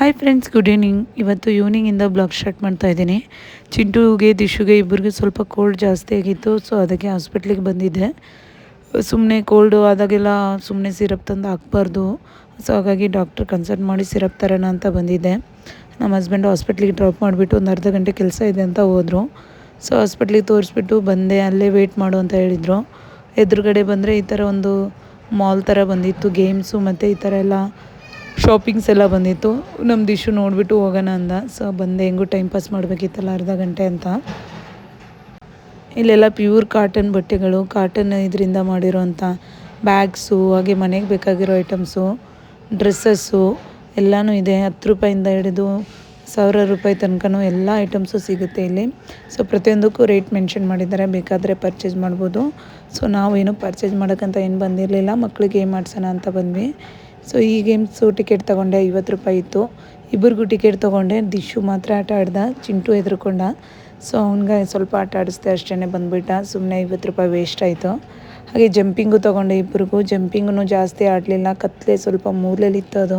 Hi friends good evening ಇವತ್ತು ಈವ್ನಿಂಗಿಂದ blog start ಮಾಡ್ತಾ ಇದ್ದೀನಿ. ಚಿಂಟುಗೆ, ದಿಶುಗೆ ಇಬ್ಬರಿಗೆ ಸ್ವಲ್ಪ ಕೋಲ್ಡ್ ಜಾಸ್ತಿ ಆಗಿತ್ತು ಸೊ ಅದಕ್ಕೆ ಹಾಸ್ಪಿಟ್ಲಿಗೆ ಬಂದಿದ್ದೆ. ಸುಮ್ಮನೆ ಕೋಲ್ಡು ಆದಾಗೆಲ್ಲ ಸುಮ್ಮನೆ ಸಿರಪ್ ತಂದು ಹಾಕ್ಬಾರ್ದು. ಸೊ ಹಾಗಾಗಿ ಡಾಕ್ಟ್ರ್ ಕನ್ಸಲ್ಟ್ ಮಾಡಿ ಸಿರಪ್ ತರೋಣ ಅಂತ ಬಂದಿದ್ದೆ. ನಮ್ಮ ಹಸ್ಬೆಂಡ್ ಹಾಸ್ಪಿಟ್ಲಿಗೆ ಡ್ರಾಪ್ ಮಾಡಿಬಿಟ್ಟು ಒಂದು ಅರ್ಧ ಗಂಟೆ ಕೆಲಸ ಇದೆ ಅಂತ ಹೋದರು. ಸೊ ಹಾಸ್ಪಿಟ್ಲಿಗೆ ತೋರಿಸ್ಬಿಟ್ಟು ಬಂದೆ, ಅಲ್ಲೇ ವೆಯ್ಟ್ ಮಾಡು ಅಂತ ಹೇಳಿದರು. ಎದುರುಗಡೆ ಬಂದರೆ ಈ ಥರ ಒಂದು ಮಾಲ್ ಥರ ಬಂದಿತ್ತು ಗೇಮ್ಸು ಮತ್ತು ಈ ಥರ ಎಲ್ಲ ಶಾಪಿಂಗ್ಸ್ ಎಲ್ಲ ಬಂದಿತ್ತು. ನಮ್ದು ಇಶ್ಯೂ ನೋಡಿಬಿಟ್ಟು ಹೋಗೋಣ ಅಂದ. ಸೊ ಬಂದೆ. ಹೆಂಗೂ ಟೈಮ್ ಪಾಸ್ ಮಾಡಬೇಕಿತ್ತಲ್ಲ, ಅರ್ಧ ಗಂಟೆ ಅಂತ. ಇಲ್ಲೆಲ್ಲ ಪ್ಯೂರ್ ಕಾಟನ್ ಬಟ್ಟೆಗಳು ಕಾಟನ್ ಇದರಿಂದ ಮಾಡಿರೋಂಥ ಬ್ಯಾಗ್ಸು ಹಾಗೆ ಮನೆಗೆ ಬೇಕಾಗಿರೋ ಐಟಮ್ಸು ಡ್ರೆಸ್ಸಸ್ಸು ಎಲ್ಲನೂ ಇದೆ. ಹತ್ತು ರೂಪಾಯಿಂದ ಹಿಡಿದು ಸಾವಿರ ರೂಪಾಯಿ ತನಕನೂ ಎಲ್ಲ ಐಟಮ್ಸು ಸಿಗುತ್ತೆ ಇಲ್ಲಿ. ಸೊ ಪ್ರತಿಯೊಂದಕ್ಕೂ ರೇಟ್ ಮೆನ್ಷನ್ ಮಾಡಿದ್ದಾರೆ. ಬೇಕಾದರೆ ಪರ್ಚೇಸ್ ಮಾಡ್ಬೋದು. ಸೊ ನಾವೇನು ಪರ್ಚೇಸ್ ಮಾಡೋಕ್ಕಂತ ಏನು ಬಂದಿರಲಿಲ್ಲ. ಮಕ್ಕಳಿಗೆ ಏನು ಮಾಡ್ಸೋಣ ಅಂತ ಬಂದ್ವಿ. ಸೊ ಈ ಗೇಮ್ಸು ಟಿಕೆಟ್ ತೊಗೊಂಡೆ, ಐವತ್ತು ರೂಪಾಯಿ ಇತ್ತು. ಇಬ್ಬರಿಗೂ ಟಿಕೆಟ್ ತೊಗೊಂಡೆ. ದಿಶು ಮಾತ್ರ ಆಟ ಆಡ್ದ, ಚಿಂಟು ಎದ್ರುಕೊಂಡ. ಸೊ ಅವನಿಗೆ ಸ್ವಲ್ಪ ಆಟ ಆಡಿಸ್ದೆ ಅಷ್ಟೇ ಬಂದುಬಿಟ್ಟ. ಸುಮ್ಮನೆ ಐವತ್ತು ರೂಪಾಯಿ ವೇಸ್ಟ್ ಆಯಿತು. ಹಾಗೆ ಜಂಪಿಂಗು ತೊಗೊಂಡೆ ಇಬ್ಬರಿಗೂ ಜಂಪಿಂಗೂ ಜಾಸ್ತಿ ಆಡಲಿಲ್ಲ. ಕತ್ತಲೆ ಸ್ವಲ್ಪ ಮೂಲೆಯಲ್ಲಿತ್ತು ಅದು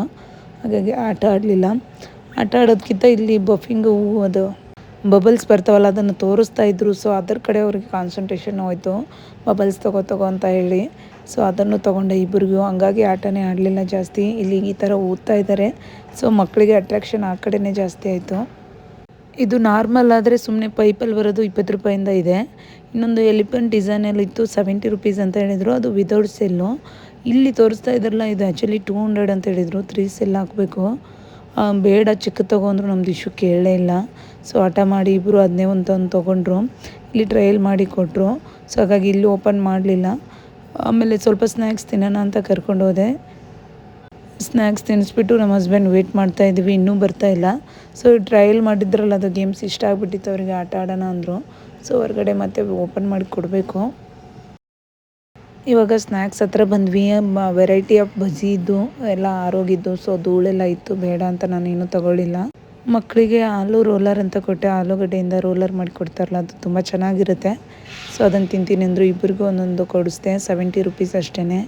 ಹಾಗಾಗಿ ಆಟ ಆಡಲಿಲ್ಲ. ಆಟ ಆಡೋದಕ್ಕಿಂತ ಇಲ್ಲಿ ಬಫಿಂಗು ಅದು. ಬಬಲ್ಸ್ ಬರ್ತಾವಲ್ಲ, ಅದನ್ನು ತೋರಿಸ್ತಾ ಇದ್ರು. ಸೊ ಅದರ ಕಡೆ ಅವ್ರಿಗೆ ಕಾನ್ಸಂಟ್ರೇಷನ್ ಹೋಯಿತು. ಬಬಲ್ಸ್ ತಗೋ ತಗೋ ಅಂತ ಹೇಳಿ. ಸೊ ಅದನ್ನು ತೊಗೊಂಡೆ ಇಬ್ಬರಿಗೂ ಹಂಗಾಗಿ ಆಟನೇ ಆಡಲಿಲ್ಲ ಜಾಸ್ತಿ. ಇಲ್ಲಿ ಈ ಥರ ಓದ್ತಾ ಇದ್ದಾರೆ. ಸೊ ಮಕ್ಕಳಿಗೆ ಅಟ್ರಾಕ್ಷನ್ ಆ ಕಡೆಯೇ ಜಾಸ್ತಿ ಆಯಿತು. ಇದು ನಾರ್ಮಲ್ ಆದರೆ ಸುಮ್ಮನೆ ಪೈಪಲ್ಲಿ ಬರೋದು ಇಪ್ಪತ್ತು ರೂಪಾಯಿಂದ ಇದೆ. ಇನ್ನೊಂದು ಎಲಿಫೆಂಟ್ ಡಿಸೈನಲ್ಲಿ ಇತ್ತು ಸೆವೆಂಟಿ ರುಪೀಸ್ ಅಂತ ಹೇಳಿದರು. ಅದು ವಿದೌಟ್ ಸೆಲ್ಲು ಇಲ್ಲಿ ತೋರಿಸ್ತಾ ಇದ್ರಲ್ಲ ಇದು ಆ್ಯಕ್ಚುಲಿ ಟೂ ಹಂಡ್ರೆಡ್ ಅಂತ ಹೇಳಿದರು. ತ್ರೀ ಸೆಲ್ ಹಾಕಬೇಕು. ಬೇಡ ಚಿಕ್ಕ ತೊಗೊಂಡ್ರು ನಮ್ದು ಇಶ್ಯೂ ಕೇಳಲೇ ಇಲ್ಲ. ಸೊ ಆಟ ಮಾಡಿ ಇಬ್ಬರು ಅದನ್ನೇ ಒಂದು ತಂದು ತೊಗೊಂಡ್ರು. ಇಲ್ಲಿ ಟ್ರಯಲ್ ಮಾಡಿ ಕೊಟ್ಟರು ಸೊ ಹಾಗಾಗಿ ಇಲ್ಲಿ ಓಪನ್ ಮಾಡಲಿಲ್ಲ. ಆಮೇಲೆ ಸ್ವಲ್ಪ ಸ್ನ್ಯಾಕ್ಸ್ ತಿನ್ನೋಣ ಅಂತ ಕರ್ಕೊಂಡು ಹೋದೆ. ಸ್ನ್ಯಾಕ್ಸ್ ತಿನ್ನಿಸ್ಬಿಟ್ಟು ನಮ್ಮ ಹಸ್ಬೆಂಡ್ ವೆಯ್ಟ್ ಮಾಡ್ತಾ ಇದ್ವಿ, ಇನ್ನೂ ಬರ್ತಾ ಇಲ್ಲ. ಸೊ ಟ್ರಯಲ್ ಮಾಡಿದ್ರಲ್ಲ, ಅದು ಗೇಮ್ಸ್ ಇಷ್ಟ ಆಗಿಬಿಟ್ಟಿತ್ತು ಅವರಿಗೆ, ಆಟ ಆಡೋಣ ಅಂದರು. ಸೊ ಹೊರಗಡೆ ಮತ್ತೆ ಓಪನ್ ಮಾಡಿ ಕೊಡಬೇಕು. ಇವಾಗ ಸ್ನ್ಯಾಕ್ಸ್ ಹತ್ರ ಬಂದ್ವಿ ವೆರೈಟಿ ಆಫ್ ಬಜ್ಜಿ ಇದ್ದು, ಎಲ್ಲ ಆರೋಗಿದ್ದು ಸೊ ಧೂಳೆಲ್ಲ ಇತ್ತು, ಬೇಡ ಅಂತ ನಾನೇನು ತಗೊಳ್ಳಿಲ್ಲ. ಮಕ್ಕಳಿಗೆ ಆಲೂ ರೋಲರ್ ಅಂತ ಕೊಟ್ಟೆ ಆಲೂಗಡ್ಡೆಯಿಂದ ರೋಲರ್ ಮಾಡಿ ಕೊಡ್ತಾರಲ್ಲ ಅದು ತುಂಬ ಚೆನ್ನಾಗಿರುತ್ತೆ. ಸೊ ಅದನ್ನು ತಿಂತೀನಿ ಅಂದರು ಇಬ್ಬರಿಗೂ ಒಂದೊಂದು ಕೊಡಿಸ್ದೆ ಸೆವೆಂಟಿ ರುಪೀಸ್ ಅಷ್ಟೇ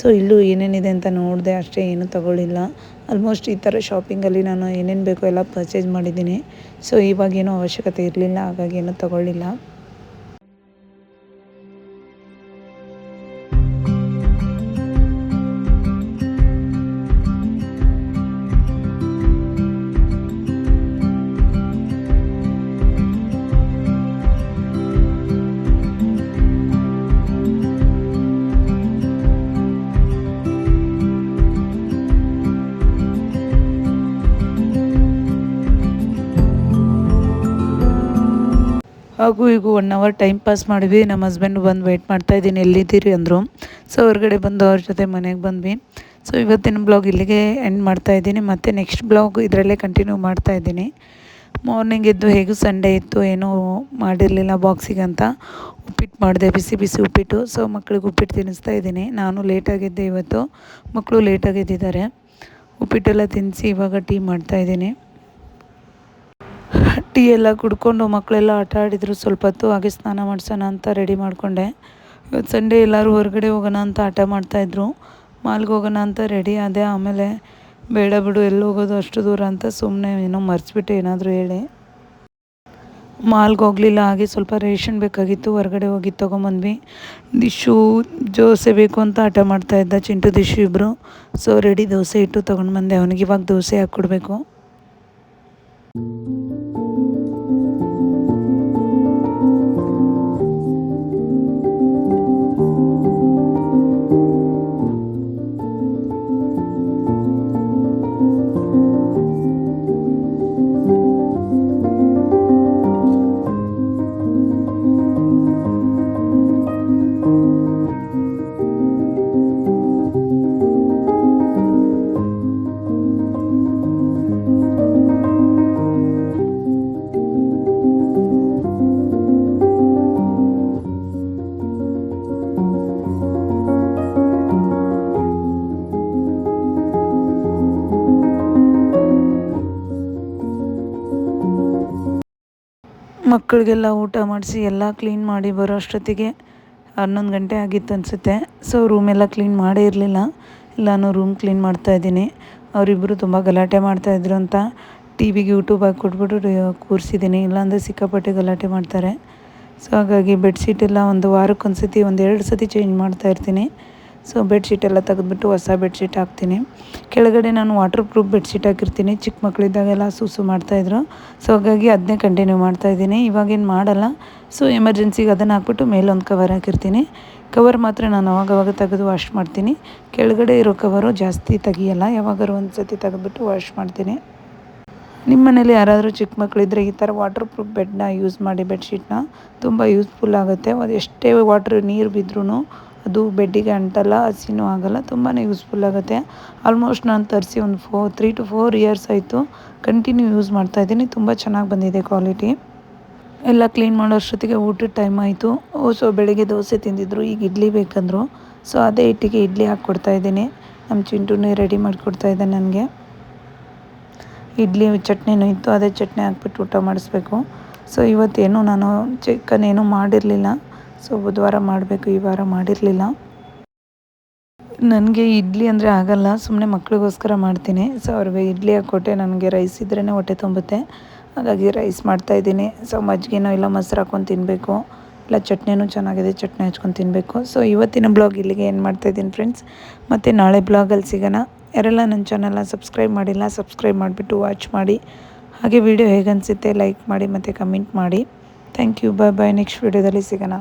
ಸೊ ಇಲ್ಲೂ ಏನೇನಿದೆ ಅಂತ ನೋಡಿದೆ, ಅಷ್ಟೇ ಏನೂ ತಗೊಳ್ಳಿಲ್ಲ. ಆಲ್ಮೋಸ್ಟ್ ಈ ಥರ ಶಾಪಿಂಗಲ್ಲಿ ನಾನು ಏನೇನು ಬೇಕೋ ಎಲ್ಲ ಪರ್ಚೇಸ್ ಮಾಡಿದ್ದೀನಿ. ಸೊ ಇವಾಗೇನೂ ಅವಶ್ಯಕತೆ ಇರಲಿಲ್ಲ, ಹಾಗಾಗಿ ಏನೂ ತಗೊಳ್ಳಿಲ್ಲ. ಹಾಗೂ ಈಗ ಒನ್ ಅವರ್ ಟೈಮ್ ಪಾಸ್ ಮಾಡಿದ್ವಿ. ನಮ್ಮ ಹಸ್ಬೆಂಡ್ ಬಂದು ವೆಯ್ಟ್ ಮಾಡ್ತಾ ಇದ್ದೀನಿ. ಎಲ್ಲಿದ್ದೀರಿ ಅಂದರು. ಸೊ ಹೊರಗಡೆ ಬಂದು ಅವ್ರ ಜೊತೆ ಮನೆಗೆ ಬಂದ್ವಿ. ಸೊ ಇವತ್ತಿನ ಬ್ಲಾಗ್ ಇಲ್ಲಿಗೆ ಎಂಡ್ ಮಾಡ್ತಾ ಇದ್ದೀನಿ. ಮತ್ತು ನೆಕ್ಸ್ಟ್ ಬ್ಲಾಗ್ ಇದರಲ್ಲೇ ಕಂಟಿನ್ಯೂ ಮಾಡ್ತಾ ಇದ್ದೀನಿ. ಮಾರ್ನಿಂಗ್ ಎದ್ದು ಹೇಗೂ ಸಂಡೇ ಇತ್ತು, ಏನೂ ಮಾಡಿರಲಿಲ್ಲ ಬಾಕ್ಸಿಗೆ ಅಂತ. ಉಪ್ಪಿಟ್ಟು ಮಾಡಿದೆ, ಬಿಸಿ ಬಿಸಿ ಉಪ್ಪಿಟ್ಟು. ಸೊ ಮಕ್ಕಳಿಗೆ ಉಪ್ಪಿಟ್ಟು ತಿನ್ನಿಸ್ತಾ ಇದ್ದೀನಿ. ನಾನು ಲೇಟಾಗಿದ್ದೆ ಇವತ್ತು. ಮಕ್ಕಳು ಲೇಟಾಗಿದ್ದಿದ್ದಾರೆ ಉಪ್ಪಿಟ್ಟೆಲ್ಲ ತಿನ್ನಿಸಿ ಇವಾಗ ಟೀ ಮಾಡ್ತಾಯಿದ್ದೀನಿ ಟೀ ಎಲ್ಲ ಕುಡ್ಕೊಂಡು ಮಕ್ಕಳೆಲ್ಲ ಆಟ ಆಡಿದರು ಸ್ವಲ್ಪ ಹೊತ್ತು, ಹಾಗೆ ಸ್ನಾನ ಮಾಡಿಸೋಣ ಅಂತ ರೆಡಿ ಮಾಡಿಕೊಂಡೆ. ಇವತ್ತು ಸಂಡೇ ಎಲ್ಲರೂ ಹೊರಗಡೆ ಹೋಗೋಣ ಅಂತ ಆಟ ಮಾಡ್ತಾಯಿದ್ರು ಮಾಲ್ಗೆ ಹೋಗೋಣ ಅಂತ ರೆಡಿ ಆದೆ. ಆಮೇಲೆ ಬೇಡ ಬಿಡು, ಎಲ್ಲಿ ಹೋಗೋದು, ಅಷ್ಟು ದೂರ ಅಂತ ಸುಮ್ಮನೆ ಏನೋ ಮರ್ಚಿಬಿಟ್ಟೆ ಏನಾದರೂ ಹೇಳಿ. ಮಾಲ್ಗೆ ಹೋಗಲಿಲ್ಲ, ಹಾಗೆ ಸ್ವಲ್ಪ ರೇಷನ್ ಬೇಕಾಗಿತ್ತು, ಹೊರಗಡೆ ಹೋಗಿ ತೊಗೊಂಬಂದ್ವಿ. ದಿಶು ದೋಸೆ ಬೇಕು ಅಂತ ಆಟ ಮಾಡ್ತಾಯಿದ್ದ ಚಿಂಟು ದಿಶು ಇಬ್ಬರು ಸೊ ರೆಡಿ ದೋಸೆ ಇಟ್ಟು ತೊಗೊಂಡು ಬಂದೆ. ಅವನಿಗೆ ಇವಾಗ ದೋಸೆ ಹಾಕ್ಕೊಡ್ಬೇಕು. ಮಕ್ಕಳಿಗೆಲ್ಲ ಊಟ ಮಾಡಿಸಿ ಎಲ್ಲ ಕ್ಲೀನ್ ಮಾಡಿ ಬರೋ ಅಷ್ಟೊತ್ತಿಗೆ ಹನ್ನೊಂದು ಗಂಟೆ ಆಗಿತ್ತು ಅನಿಸುತ್ತೆ. ಸೊ ರೂಮೆಲ್ಲ ಕ್ಲೀನ್ ಮಾಡೇ ಇರಲಿಲ್ಲ. ನಾನು ರೂಮ್ ಕ್ಲೀನ್ ಮಾಡ್ತಾ ಇದ್ದೀನಿ. ಅವರಿಬ್ಬರು ತುಂಬ ಗಲಾಟೆ ಮಾಡ್ತಾಯಿದ್ರು ಅಂತ ಟಿ ವಿಗೆ ಯೂಟ್ಯೂಬಾಗಿ ಕೊಟ್ಬಿಟ್ಟು ಕೂರಿಸಿದ್ದೀನಿ. ಇಲ್ಲಾಂದರೆ ಸಿಕ್ಕಾಪಟ್ಟೆ ಗಲಾಟೆ ಮಾಡ್ತಾರೆ. ಸೊ ಹಾಗಾಗಿ ಬೆಡ್ಶೀಟ್ ಎಲ್ಲ ಒಂದು ವಾರಕ್ಕೊಂದು ಸತಿ ಒಂದು ಎರಡು ಸತಿ ಚೇಂಜ್ ಮಾಡ್ತಾ ಇರ್ತೀನಿ. ಸೊ ಬೆಡ್ಶೀಟ್ ಎಲ್ಲ ತೆಗೆದ್ಬಿಟ್ಟು ಹೊಸ ಬೆಡ್ಶೀಟ್ ಹಾಕ್ತೀನಿ. ಕೆಳಗಡೆ ನಾನು ವಾಟರ್ ಪ್ರೂಫ್ ಬೆಡ್ಶೀಟ್ ಹಾಕಿರ್ತೀನಿ. ಚಿಕ್ಕ ಮಕ್ಕಳಿದ್ದಾಗೆಲ್ಲ ಸೂಸು ಮಾಡ್ತಾಯಿದ್ರು ಸೊ ಹಾಗಾಗಿ ಅದನ್ನೇ ಕಂಟಿನ್ಯೂ ಮಾಡ್ತಾಯಿದ್ದೀನಿ ಇವಾಗೇನು ಮಾಡಲ್ಲ. ಸೊ ಎಮರ್ಜೆನ್ಸಿಗೆ ಅದನ್ನು ಹಾಕ್ಬಿಟ್ಟು ಮೇಲೊಂದು ಕವರ್ ಹಾಕಿರ್ತೀನಿ. ಕವರ್ ಮಾತ್ರ ನಾನು ಅವಾಗವಾಗ ತೆಗೆದು ವಾಶ್ ಮಾಡ್ತೀನಿ. ಕೆಳಗಡೆ ಇರೋ ಕವರು ಜಾಸ್ತಿ ತೆಗಿಯಲ್ಲ. ಯಾವಾಗಾದ್ರು ಒಂದು ಸತಿ ತೆಗೆದ್ಬಿಟ್ಟು ವಾಶ್ ಮಾಡ್ತೀನಿ. ನಿಮ್ಮ ಮನೇಲಿ ಯಾರಾದರೂ ಚಿಕ್ಕ ಮಕ್ಕಳಿದ್ರೆ ಈ ಥರ ವಾಟರ್ ಪ್ರೂಫ್ ಬೆಡ್ನ ಯೂಸ್ ಮಾಡಿ ಬೆಡ್ಶೀಟ್ನ ತುಂಬ ಯೂಸ್ಫುಲ್ ಆಗುತ್ತೆ. ಅದು ಎಷ್ಟೇ ವಾಟ್ರ್ ನೀರು ಬಿದ್ದರೂ ಅದು ಬೆಡ್ಡಿಗೆ ಅಂಟಲ್ಲ, ಹಸಿನೂ ಆಗಲ್ಲ ತುಂಬಾ ಯೂಸ್ಫುಲ್ ಆಗುತ್ತೆ. ಆಲ್ಮೋಸ್ಟ್ ನಾನು ತರಿಸಿ ಒಂದು ಫೋ ತ್ರೀ ಟು ಫೋರ್ ಇಯರ್ಸ್ ಆಯಿತು. ಕಂಟಿನ್ಯೂ ಯೂಸ್ ಮಾಡ್ತಾ ಇದ್ದೀನಿ, ತುಂಬ ಚೆನ್ನಾಗಿ ಬಂದಿದೆ ಕ್ವಾಲಿಟಿ ಎಲ್ಲ ಕ್ಲೀನ್ ಮಾಡೋ ಅಷ್ಟೊತ್ತಿಗೆ ಊಟದ ಟೈಮ್ ಆಯಿತು. ಸೊ ಬೆಳಗ್ಗೆ ದೋಸೆ ತಿಂದಿದ್ರು, ಈಗ ಇಡ್ಲಿ ಬೇಕಂದರು. ಸೊ ಅದೇ ಹಿಟ್ಟಿಗೆ ಇಡ್ಲಿ ಹಾಕ್ಕೊಡ್ತಾ ಇದ್ದೀನಿ. ನಮ್ಮ ಚಿಂಟುನೇ ರೆಡಿ ಮಾಡಿಕೊಡ್ತಾ ಇದ್ದೆ ನನಗೆ. ಇಡ್ಲಿ ಚಟ್ನಿನೂ ಇತ್ತು, ಅದೇ ಚಟ್ನಿ ಹಾಕ್ಬಿಟ್ಟು ಊಟ ಮಾಡಿಸ್ಬೇಕು. ಸೊ ಇವತ್ತೇನು ನಾನು ಚಿಕನ್ ಏನೂ ಮಾಡಿರಲಿಲ್ಲ. ಸೊ ಬುಧವಾರ ಮಾಡಬೇಕು, ಈ ವಾರ ಮಾಡಿರಲಿಲ್ಲ. ನನಗೆ ಇಡ್ಲಿ ಅಂದರೆ ಆಗಲ್ಲ ಸುಮ್ಮನೆ ಮಕ್ಕಳಿಗೋಸ್ಕರ ಮಾಡ್ತೀನಿ. ಸೊ ಅವ್ರಿಗೆ ಇಡ್ಲಿ ಹಾಕ್ಕೊಟ್ಟೆ ನನಗೆ ರೈಸ್ ಇದ್ರೇ ಹೊಟ್ಟೆ ತುಂಬುತ್ತೆ. ಹಾಗಾಗಿ ರೈಸ್ ಮಾಡ್ತಾಯಿದ್ದೀನಿ ಸೊ ಮಜ್ಜಿಗೆನೋ ಇಲ್ಲ ಮೊಸರು ಹಾಕ್ಕೊಂಡು ತಿನ್ನಬೇಕು ಇಲ್ಲ ಚಟ್ನಿನೂ ಚೆನ್ನಾಗಿದೆ, ಚಟ್ನಿ ಹಚ್ಕೊಂಡು ತಿನ್ನಬೇಕು ಸೊ ಇವತ್ತಿನ ಬ್ಲಾಗ್ ಇಲ್ಲಿಗೆ ಏನು ಮಾಡ್ತಾಯಿದ್ದೀನಿ ಫ್ರೆಂಡ್ಸ್ ಮತ್ತು ನಾಳೆ ಬ್ಲಾಗಲ್ಲಿ ಸಿಗೋಣ. ಯಾರೆಲ್ಲ ನನ್ನ ಚಾನಲ್ನ ಸಬ್ಸ್ಕ್ರೈಬ್ ಮಾಡಿಲ್ಲ ಸಬ್ಸ್ಕ್ರೈಬ್ ಮಾಡಿಬಿಟ್ಟು ವಾಚ್ ಮಾಡಿ. ಹಾಗೆ ವಿಡಿಯೋ ಹೇಗೆ ಅನಿಸುತ್ತೆ ಲೈಕ್ ಮಾಡಿ ಮತ್ತು ಕಮೆಂಟ್ ಮಾಡಿ. Thank you bye bye next ವೀಡಿಯೋದಲ್ಲಿ ಸಿಗೋಣ.